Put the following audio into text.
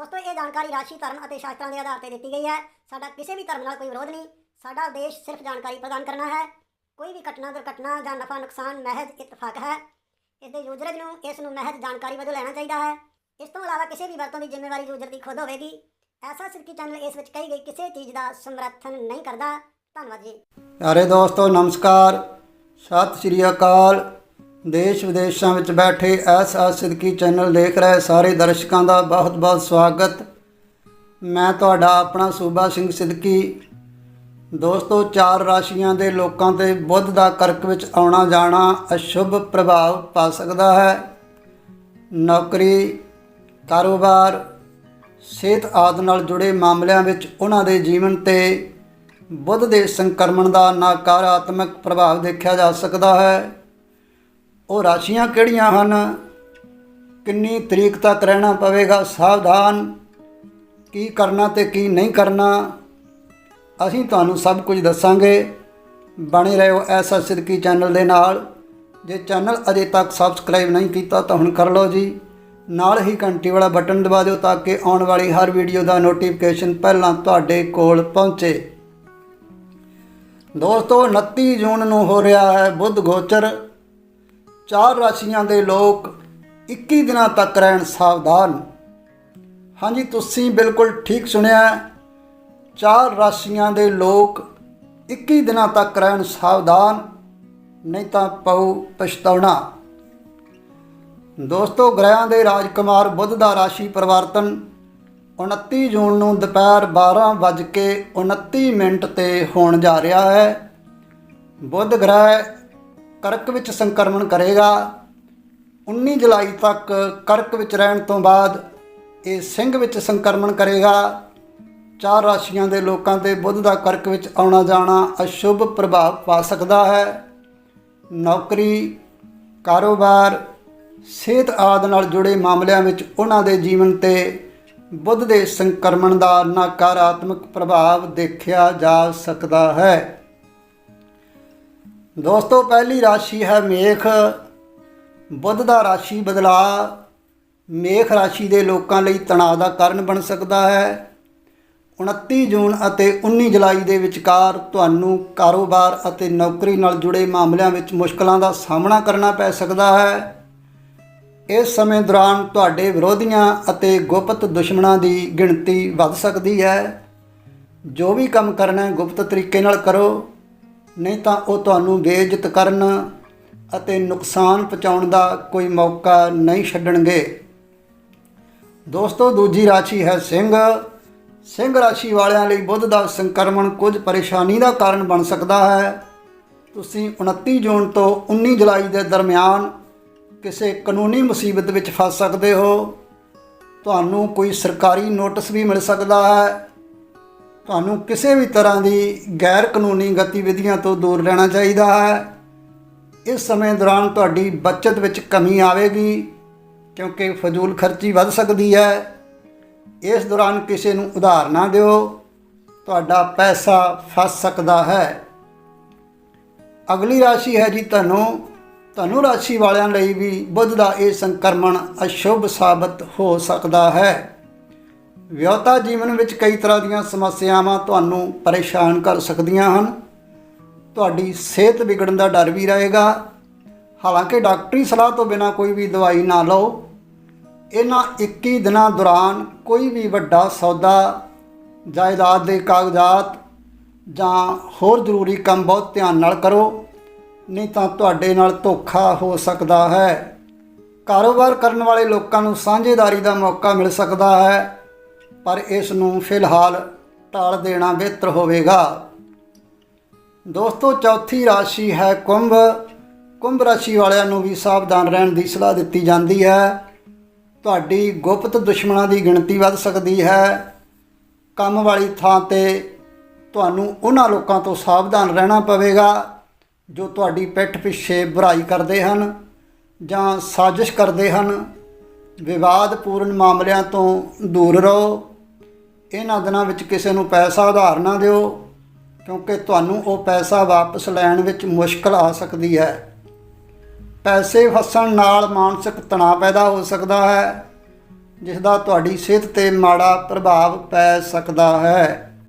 ਦੋਸਤੋ, ਇਹ ਜਾਣਕਾਰੀ ਰਾਸ਼ੀ ਧਰਮ ਅਤੇ ਸ਼ਾਸਤਰਾਂ ਦੇ ਆਧਾਰ ਤੇ ਦਿੱਤੀ ਗਈ ਹੈ। ਸਾਡਾ ਕਿਸੇ ਵੀ ਧਰਮ ਨਾਲ ਕੋਈ ਵਿਰੋਧ ਨਹੀਂ। ਸਾਡਾ ਉਦੇਸ਼ ਸਿਰਫ ਜਾਣਕਾਰੀ ਪ੍ਰਦਾਨ ਕਰਨਾ ਹੈ। ਕੋਈ ਵੀ ਘਟਨਾ, ਦੁਰਘਟਨਾ ਜਾਂ ਨਫਾ, ਨੁਕਸਾਨ, ਮਹਿਜ਼ ਇਤਫਾਕ ਹੈ। ਇਸ ਦੇ ਯੂਜ਼ਰਜ ਨੂੰ, ਇਸ ਨੂੰ ਮਹਿਜ਼ ਜਾਣਕਾਰੀ ਵਜੋਂ ਲੈਣਾ ਚਾਹੀਦਾ ਹੈ। ਇਸ ਤੋਂ ਇਲਾਵਾ ਕਿਸੇ ਵੀ ਵਰਤੋਂ ਦੀ ਜ਼ਿੰਮੇਵਾਰੀ ਯੂਜ਼ਰ ਦੀ ਖੁਦ ਹੋਵੇਗੀ। ਐਸਾ ਸਿਰਕੀ ਚੈਨਲ ਇਸ ਵਿੱਚ ਕਹੀ ਗਈ, ਕਿਸੇ ਚੀਜ਼ ਦਾ ਸਮਰਥਨ ਨਹੀਂ ਕਰਦਾ। ਧੰਨਵਾਦ ਜੀ। ਪਿਆਰੇ ਦੋਸਤੋ, ਨਮਸਕਾਰ। ਸਤਿ ਸ਼੍ਰੀ ਅਕਾਲ। ਦੇਸ਼ ਵਿਦੇਸ਼ਾਂ ਵਿੱਚ ਬੈਠੇ ਐਸ ਆ ਸਿੱਧਕੀ ਚੈਨਲ ਦੇਖ ਰਹੇ ਸਾਰੇ ਦਰਸ਼ਕਾਂ ਦਾ ਬਹੁਤ-ਬਹੁਤ ਸਵਾਗਤ। ਮੈਂ ਤੁਹਾਡਾ ਆਪਣਾ ਸੂਬਾ ਸਿੰਘ ਸਿੱਧਕੀ। ਦੋਸਤੋ, ਚਾਰ ਰਾਸ਼ੀਆਂ ਦੇ ਲੋਕਾਂ ਤੇ ਬੁੱਧ ਦਾ ਕਰਕ ਵਿੱਚ ਆਉਣਾ ਜਾਣਾ ਅਸ਼ੁਭ ਪ੍ਰਭਾਵ ਪਾ ਸਕਦਾ ਹੈ। ਨੌਕਰੀ, ਕਾਰੋਬਾਰ, ਸਿਹਤ ਆਦਿ ਨਾਲ ਜੁੜੇ ਮਾਮਲਿਆਂ ਵਿੱਚ ਉਹਨਾਂ ਦੇ ਜੀਵਨ ਤੇ ਬੁੱਧ ਦੇ ਸੰਕਰਮਣ ਦਾ ਨਕਾਰਾਤਮਕ ਪ੍ਰਭਾਵ ਦੇਖਿਆ ਜਾ ਸਕਦਾ ਹੈ। ਉਹ ਰਾਸ਼ੀਆਂ ਕਿਹੜੀਆਂ ਹਨ? ਕਿੰਨੀ ਤਰੀਕ ਤੱਕ ਰਹਿਣਾ ਪਵੇਗਾ? ਸਾਵਧਾਨ। ਕੀ ਕਰਨਾ ਤੇ ਕੀ ਨਹੀਂ ਕਰਨਾ? ਅਸੀਂ ਤੁਹਾਨੂੰ ਸਭ ਕੁਝ ਦੱਸਾਂਗੇ। ਬਣੇ ਰਹੋ ਐਸਾ ਸਿੱਧਕੀ ਚੈਨਲ ਦੇ ਨਾਲ। ਜੇ ਚੈਨਲ ਅਜੇ ਤੱਕ ਸਬਸਕ੍ਰਾਈਬ ਨਹੀਂ ਕੀਤਾ ਤਾਂ ਹੁਣ ਕਰ ਲਓ ਜੀ। ਨਾਲ ਹੀ ਘੰਟੀ ਵਾਲਾ ਬਟਨ ਦਬਾ ਦਿਓ ਤਾਂ ਕਿ ਆਉਣ ਵਾਲੀ ਹਰ ਵੀਡੀਓ ਦਾ ਨੋਟੀਫਿਕੇਸ਼ਨ ਪਹਿਲਾਂ ਤੁਹਾਡੇ ਕੋਲ ਪਹੁੰਚੇ। ਦੋਸਤੋ 29 ਜੂਨ ਨੂੰ ਹੋ ਰਿਹਾ ਹੈ ਬੁੱਧ ਗੋਚਰ। ਚਾਰ ਰਾਸ਼ੀਆਂ ਦੇ ਲੋਕ 21 ਦਿਨਾਂ ਤੱਕ ਰਹਿਣ ਸਾਵਧਾਨ। ਹਾਂਜੀ, ਤੁਸੀਂ ਬਿਲਕੁਲ ਠੀਕ ਸੁਣਿਆ ਚਾਰ ਰਾਸ਼ੀਆਂ ਦੇ ਲੋਕ 21 ਦਿਨਾਂ ਤੱਕ ਰਹਿਣ ਸਾਵਧਾਨ, ਨਹੀਂ ਤਾਂ ਪਊ ਪਛਤਾਉਣਾ। ਦੋਸਤੋ ਗ੍ਰਹਿਆਂ ਦੇ ਰਾਜਕੁਮਾਰ ਬੁੱਧ ਦਾ ਰਾਸ਼ੀ ਪਰਿਵਰਤਨ 29 ਜੂਨ ਨੂੰ ਦੁਪਹਿਰ 12:29 ਮਿੰਟ ਤੇ ਹੋਣ ਜਾ ਰਿਹਾ ਹੈ। ਬੁੱਧ ਗ੍ਰਹਿ ਕਰਕ ਵਿੱਚ ਸੰਕਰਮਣ ਕਰੇਗਾ। 19 ਜੁਲਾਈ ਤੱਕ ਕਰਕ ਵਿੱਚ ਰਹਿਣ ਤੋਂ ਬਾਅਦ ਇਹ ਸਿੰਘ ਵਿੱਚ ਸੰਕਰਮਣ ਕਰੇਗਾ। ਚਾਰ ਰਾਸ਼ੀਆਂ ਦੇ ਲੋਕਾਂ ਤੇ ਬੁੱਧ ਦਾ ਕਰਕ ਵਿੱਚ ਆਉਣਾ ਜਾਣਾ ਅਸ਼ੁਭ ਪ੍ਰਭਾਵ ਪਾ ਸਕਦਾ ਹੈ। ਨੌਕਰੀ, ਕਾਰੋਬਾਰ, ਸਿਹਤ ਆਦਿ ਨਾਲ ਜੁੜੇ ਮਾਮਲਿਆਂ ਵਿੱਚ ਉਹਨਾਂ ਦੇ ਜੀਵਨ ਤੇ ਬੁੱਧ ਦੇ ਸੰਕਰਮਣ ਦਾ ਨਕਾਰਾਤਮਕ ਪ੍ਰਭਾਵ ਦੇਖਿਆ ਜਾ ਸਕਦਾ ਹੈ। ਦੋਸਤੋ, ਪਹਿਲੀ ਰਾਸ਼ੀ ਹੈ ਮੇਖ। ਬੁੱਧ ਦਾ ਰਾਸ਼ੀ ਬਦਲਾ। ਮੇਖ ਰਾਸ਼ੀ ਦੇ ਲੋਕਾਂ ਲਈ ਤਣਾਅ ਦਾ ਕਾਰਨ ਬਣ ਸਕਦਾ ਹੈ। 29 ਜੂਨ ਅਤੇ 19 ਜੁਲਾਈ ਦੇ ਵਿਚਕਾਰ ਤੁਹਾਨੂੰ ਕਾਰੋਬਾਰ ਅਤੇ ਨੌਕਰੀ ਨਾਲ ਜੁੜੇ ਮਾਮਲਿਆਂ ਵਿੱਚ ਮੁਸ਼ਕਲਾਂ ਦਾ ਸਾਹਮਣਾ ਕਰਨਾ ਪੈ ਸਕਦਾ ਹੈ। ਇਸ ਸਮੇਂ ਦੌਰਾਨ ਤੁਹਾਡੇ ਵਿਰੋਧੀਆਂ ਅਤੇ ਗੁਪਤ ਦੁਸ਼ਮਣਾਂ ਦੀ ਗਿਣਤੀ ਵੱਧ ਸਕਦੀ ਹੈ। ਜੋ ਵੀ ਕੰਮ ਕਰਨਾ ਹੈ, ਗੁਪਤ ਤਰੀਕੇ ਨਾਲ ਕਰੋ। ਨਹੀਂ ਤਾਂ ਉਹ ਤੁਹਾਨੂੰ ਬੇਇੱਜ਼ਤ ਕਰਨ ਅਤੇ ਨੁਕਸਾਨ ਪਹੁੰਚਾਉਣ ਦਾ ਕੋਈ ਮੌਕਾ ਨਹੀਂ ਛੱਡਣਗੇ। ਦੋਸਤੋ, ਦੂਜੀ ਰਾਸ਼ੀ ਹੈ ਸਿੰਘ। ਸਿੰਘ ਰਾਸ਼ੀ ਵਾਲਿਆਂ ਲਈ ਬੁੱਧ ਦਾ ਸੰਕਰਮਣ ਕੁਝ ਪਰੇਸ਼ਾਨੀ ਦਾ ਕਾਰਨ ਬਣ ਸਕਦਾ ਹੈ। ਤੁਸੀਂ 29 ਜੂਨ ਤੋਂ 19 ਜੁਲਾਈ ਦੇ ਦਰਮਿਆਨ ਕਿਸੇ ਕਾਨੂੰਨੀ ਮੁਸੀਬਤ ਵਿੱਚ ਫਸ ਸਕਦੇ ਹੋ। ਤੁਹਾਨੂੰ ਕੋਈ ਸਰਕਾਰੀ ਨੋਟਿਸ ਵੀ ਮਿਲ ਸਕਦਾ ਹੈ। ਤੁਹਾਨੂੰ ਕਿਸੇ ਵੀ ਤਰ੍ਹਾਂ ਦੀ ਗੈਰ ਕਾਨੂੰਨੀ ਗਤੀਵਿਧੀਆਂ ਤੋਂ ਦੂਰ ਰਹਿਣਾ ਚਾਹੀਦਾ ਹੈ। ਇਸ ਸਮੇਂ ਦੌਰਾਨ ਤੁਹਾਡੀ ਬਚਤ ਵਿੱਚ ਕਮੀ ਆਵੇਗੀ, ਕਿਉਂਕਿ ਫਜ਼ੂਲ ਖਰਚੀ ਵੱਧ ਸਕਦੀ ਹੈ। ਇਸ ਦੌਰਾਨ ਕਿਸੇ ਨੂੰ ਉਧਾਰ ਨਾ ਦਿਓ। ਤੁਹਾਡਾ ਪੈਸਾ ਫਸ ਸਕਦਾ ਹੈ। ਅਗਲੀ ਰਾਸ਼ੀ ਹੈ ਜੀ ਧਨੂ। ਧਨੂ ਰਾਸ਼ੀ ਵਾਲਿਆਂ ਲਈ ਵੀ ਬੁੱਧ ਦਾ ਇਹ ਸੰਕਰਮਣ ਅਸ਼ੁਭ ਸਾਬਤ ਹੋ ਸਕਦਾ ਹੈ। ਵਿਆਹਤਾ ਜੀਵਨ ਵਿੱਚ ਕਈ ਤਰ੍ਹਾਂ ਦੀਆਂ ਸਮੱਸਿਆਵਾਂ ਤੁਹਾਨੂੰ ਪਰੇਸ਼ਾਨ ਕਰ ਸਕਦੀਆਂ ਹਨ। ਤੁਹਾਡੀ ਸਿਹਤ ਵਿਗੜਨ ਦਾ ਡਰ ਵੀ ਰਹੇਗਾ। ਹਾਲਾਂਕਿ ਡਾਕਟਰੀ ਸਲਾਹ ਤੋਂ ਬਿਨਾਂ ਕੋਈ ਵੀ ਦਵਾਈ ਨਾ ਲਓ। ਇਹਨਾਂ 21 ਦਿਨਾਂ ਦੌਰਾਨ ਕੋਈ ਵੀ ਵੱਡਾ ਸੌਦਾ, ਜਾਇਦਾਦ ਦੇ ਕਾਗਜ਼ਾਤ ਜਾਂ ਹੋਰ ਜ਼ਰੂਰੀ ਕੰਮ ਬਹੁਤ ਧਿਆਨ ਨਾਲ ਕਰੋ, ਨਹੀਂ ਤਾਂ ਤੁਹਾਡੇ ਨਾਲ ਧੋਖਾ ਹੋ ਸਕਦਾ ਹੈ। ਕਾਰੋਬਾਰ ਕਰਨ ਵਾਲੇ ਲੋਕਾਂ ਨੂੰ ਸਾਂਝੇਦਾਰੀ ਦਾ ਮੌਕਾ ਮਿਲ ਸਕਦਾ ਹੈ। ਪਰ ਇਸ ਨੂੰ ਫਿਲਹਾਲ ਟਾਲ ਦੇਣਾ ਬਿਹਤਰ ਹੋਵੇਗਾ। ਦੋਸਤੋ, ਚੌਥੀ ਰਾਸ਼ੀ ਹੈ ਕੁੰਭ। ਕੁੰਭ ਰਾਸ਼ੀ ਵਾਲਿਆਂ ਨੂੰ ਵੀ ਸਾਵਧਾਨ ਰਹਿਣ ਦੀ ਸਲਾਹ ਦਿੱਤੀ ਜਾਂਦੀ ਹੈ। ਤੁਹਾਡੀ ਗੁਪਤ ਦੁਸ਼ਮਣਾਂ ਦੀ ਗਿਣਤੀ ਵੱਧ ਸਕਦੀ ਹੈ। ਕੰਮ ਵਾਲੀ ਥਾਂ ਤੇ ਤੁਹਾਨੂੰ ਉਹਨਾਂ ਲੋਕਾਂ ਤੋਂ ਸਾਵਧਾਨ ਰਹਿਣਾ ਪਵੇਗਾ ਜੋ ਤੁਹਾਡੀ ਪਿੱਠ ਪਿੱਛੇ ਬੁਰਾਈ ਕਰਦੇ ਹਨ ਜਾਂ ਸਾਜ਼ਿਸ਼ ਕਰਦੇ ਹਨ। ਵਿਵਾਦਪੂਰਨ ਮਾਮਲਿਆਂ ਤੋਂ ਦੂਰ ਰਹੋ। ਇਹਨਾਂ ਦਿਨਾਂ ਵਿੱਚ ਕਿਸੇ ਨੂੰ ਪੈਸਾ ਉਧਾਰ ਨਾ ਦਿਓ, ਕਿਉਂਕਿ ਤੁਹਾਨੂੰ ਉਹ ਪੈਸਾ ਵਾਪਸ ਲੈਣ ਵਿੱਚ ਮੁਸ਼ਕਲ ਆ ਸਕਦੀ ਹੈ। ਪੈਸੇ ਫਸਣ ਨਾਲ ਮਾਨਸਿਕ ਤਣਾਅ ਪੈਦਾ ਹੋ ਸਕਦਾ ਹੈ ਜਿਸ ਦਾ ਤੁਹਾਡੀ ਸਿਹਤ ਤੇ ਮਾੜਾ ਪ੍ਰਭਾਵ ਪੈ ਸਕਦਾ ਹੈ।